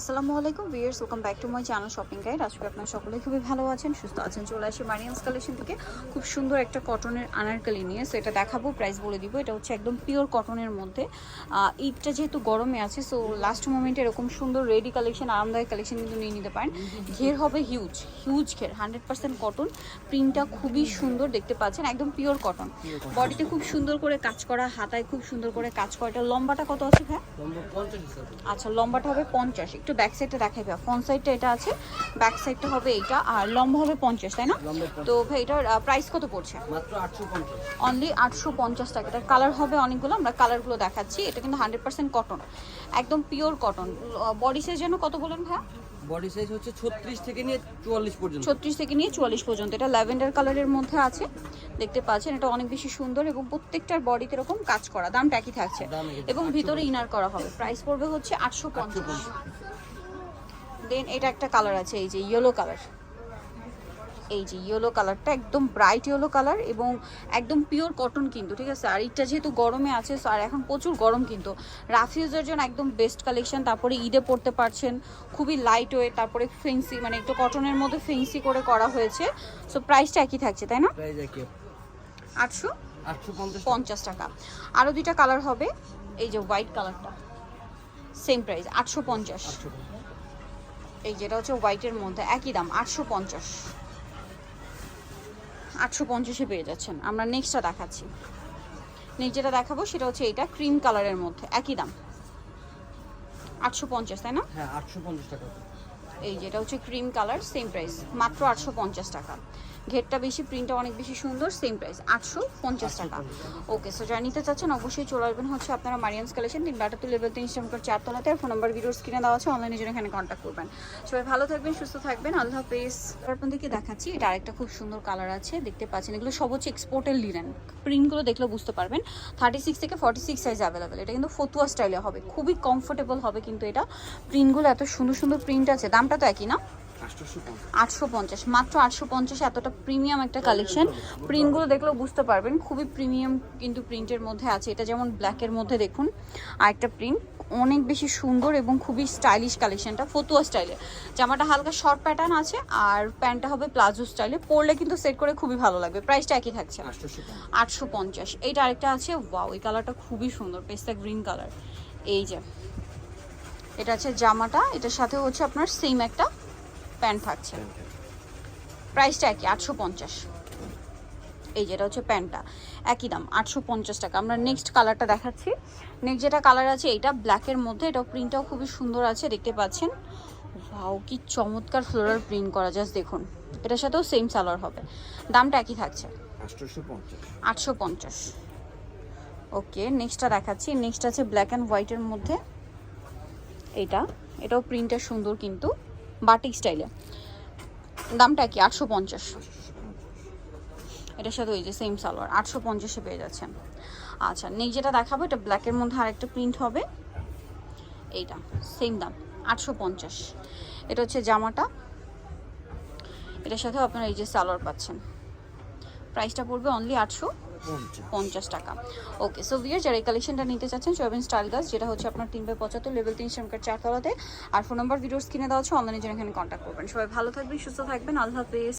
আসসালামু আলাইকুম viewers welcome back to my channel shopping guide. আজকে আপনারা সকলে খুবই ভালো আছেন সুস্থ আছেন। চলে আসি মারিয়ান্স কালেকশন থেকে। খুব সুন্দর একটা কটনের আনারকালি নিয়ে সো এটা দেখাবো প্রাইস বলে দিব। এটা হচ্ছে একদম পিওর কটনের মধ্যে। ঈদটা যেহেতু গরমে আছে সো লাস্ট মোমেন্টে এরকম সুন্দর রেডি কালেকশন আরামদায়ক কালেকশন কিন্তু নিয়ে নিতে পারেন। ঘের হবে হিউজ হিউজ ঘের হান্ড্রেড পার্সেন্ট কটন প্রিন্টটা খুবই সুন্দর দেখতে পাচ্ছেন একদম পিওর কটন বডিতে খুব সুন্দর করে কাজ করা হাতায় খুব সুন্দর করে কাজ করা। এটা লম্বাটা কত আছে হিসাবে আচ্ছা লম্বাটা হবে পঞ্চাশ একটু ব্যাক সাইডটা দেখাই ভাই ফ্রন্ট সাইডটা এটা আছে ব্যাক সাইডটা হবে এইটা আর লম্বা হবে পঞ্চাশ তাই না? তো ভাই এটার প্রাইস কত পড়ছে? অনলি আটশো পঞ্চাশ। টাকা। এটার কালার হবে অনেকগুলো আমরা কালারগুলো দেখাচ্ছি। এটা কিন্তু হান্ড্রেড পার্সেন্ট কটন একদম পিওর কটন বডি সাইজ যেন কত বলেন ভাই বডি সাইজ হচ্ছে ছত্রিশ থেকে নিয়ে চুয়াল্লিশ পর্যন্ত। ছত্রিশ থেকে নিয়ে চুয়াল্লিশ পর্যন্ত। এটা ল্যাভেন্ডার কালারের মধ্যে আছে দেখতে পাচ্ছেন। এটা অনেক বেশি সুন্দর এবং প্রত্যেকটার বডিতে এরকম কাজ করা দামটা একই থাকছে। এবং ভিতরে ইনার করা হবে। প্রাইস পড়বে হচ্ছে আটশো পঞ্চাশ। দেন এটা একটা কালার আছে এই যে ইয়েলো কালার এই যে ইয়েলো কালারটা একদম ব্রাইট ইয়েলো কালার এবং একদম পিওর কটন কিন্তু ঠিক আছে? আর এটা যেহেতু গরমে আছে so আর এখন প্রচুর গরম কিন্তু। রাফিউজের জন্য একদম বেস্ট কালেকশন তারপরে ঈদে পড়তে পারছেন। খুবই লাইট ওয়েট তারপরে ফেন্সি মানে একটু কটনের মধ্যে ফেন্সি করে করা হয়েছে। সো প্রাইসটা একই থাকছে তাই না? আটশো পঞ্চাশ টাকা। আরও দুইটা কালার হবে এই যে হোয়াইট কালারটা সেম প্রাইস আটশো পঞ্চাশ। এই যেটা হচ্ছে হোয়াইটের মধ্যে একই দাম আটশো পঞ্চাশ। আটশো পঞ্চাশে পেয়ে যাচ্ছেন। আমরা নেক্সটটা দেখাচ্ছি। নেক্সট যেটা দেখাবো সেটা হচ্ছে এটা ক্রিম কালারের মধ্যে একই দাম। আটশো পঞ্চাশ তাই না? হ্যাঁ আটশো পঞ্চাশ টাকা। এই যেটা হচ্ছে ক্রিম কালার সেম প্রাইস মাত্র আটশো পঞ্চাশ টাকা। ঘেরটা বেশি প্রিন্টটা অনেক বেশি সুন্দর সেম প্রাইস আটশো পঞ্চাশ টাকা। ওকে সো যারা নিতে চাচ্ছেন, অবশ্যই চলে আসবেন হচ্ছে আপনারা মারিয়ান্স কালেকশন তিন বাটাতে লেভেল তিন ইনস্টাগ্রাম চারতলাতে আর ফোন নাম্বার ভিডিওর স্ক্রিনে দেওয়া আছে অনলাইনে জন্য এখানে কন্ট্যাক্ট করবেন। সবাই ভালো থাকবেন, সুস্থ থাকবেন, আল্লাহ হাফেজ। আপনাদেরকে দেখাচ্ছি, এটা আরেকটা খুব সুন্দর কালার আছে, দেখতে পাচ্ছেন, এগুলো সব হচ্ছে এক্সপোর্টের লিনেন প্রিন্টগুলো দেখলেও বুঝতে পারবেন থার্টি সিক্স থেকে ফর্টি সিক্স সাইজ অ্যাভেলেবেল এটা কিন্তু ফতুয়া স্টাইলে হবে, খুবই কমফোর্টেবল হবে কিন্তু এটা। প্রিন্টগুলো এত সুন্দর সুন্দর প্রিন্ট আছে, দামটা তো একই না? আটশো পঞ্চাশ, মাত্র আটশো পঞ্চাশে এতটা প্রিমিয়াম একটা কালেকশন প্রিন্টগুলো দেখলেও বুঝতে পারবেন, খুবই প্রিমিয়াম কিন্তু প্রিন্টের মধ্যে আছে। এটা যেমন ব্ল্যাকের মধ্যে দেখুন আর একটা প্রিন্ট অনেক বেশি সুন্দর এবং খুবই স্টাইলিশ কালেকশনটা ফতুয়া স্টাইলে জামাটা হালকা শর্ট প্যাটার্ন আছে, আর প্যান্টটা হবে প্লাজো স্টাইলে পরলে কিন্তু সেট করে খুবই ভালো লাগবে প্রাইসটা একই থাকছে আটশো পঞ্চাশ এইটা আরেকটা আছে ওয়াও এই কালারটা খুবই সুন্দর, পেস্তা গ্রিন কালার এই যে, এটা আছে জামাটা, এটার সাথে হচ্ছে আপনার সেম একটা প্যান্ট থাকছে। প্রাইসটা একই আটশো পঞ্চাশ। এই যেটা হচ্ছে প্যান্টটা একই দাম আটশো পঞ্চাশ টাকা। আমরা নেক্সট কালারটা দেখাচ্ছি। নেক্সট যেটা কালার আছে এটা ব্ল্যাকের মধ্যে। এটাও প্রিন্টটাও খুবই সুন্দর আছে দেখতে পাচ্ছেন। ভাও কি চমৎকার ফ্লোরাল প্রিন্ট করা জাস্ট দেখুন। এটার সাথেও সেম সালোয়ার হবে। দামটা একই থাকছে। আটশো পঞ্চাশ। ওকে নেক্সটটা দেখাচ্ছি। নেক্সট আছে ব্ল্যাক অ্যান্ড হোয়াইটের মধ্যে। এটা এটাও প্রিন্টটা সুন্দর কিন্তু। বাটিক স্টাইলে। দামটা কি? আটশো পঞ্চাশ। এটার সাথে ওই যে সেম সালোয়ার, আটশো পঞ্চাশে পেয়ে যাচ্ছেন। আচ্ছা নেক্সট যেটা দেখাবো, এটা ব্ল্যাকের মধ্যে আরেকটা প্রিন্ট হবে। এইটা সেম দাম, আটশো পঞ্চাশ। এটা হচ্ছে জামাটা। এটার সাথেও আপনারা এই যে সালোয়ার পাচ্ছেন। প্রাইসটা পড়বে অনলি আটশো। পঞ্চাশ। টাকা। ওকে সো ভিয়ার যারা এই কালেকশনটা নিতে চাচ্ছেন সোয়াবিন স্টাইল গাছ যেটা হচ্ছে আপনার তিন বাই পঁচাত্তর লেভেল তিন শ্রমিকের চারতলাতে। আর ফোন নম্বর ভিডিওস কিনে দেওয়া হচ্ছে অনলাইনে জন্য এখানে কন্ট্যাক্ট করবেন। সবাই ভালো থাকবেন, সুস্থ থাকবেন, আল্লাহ হাফেজ।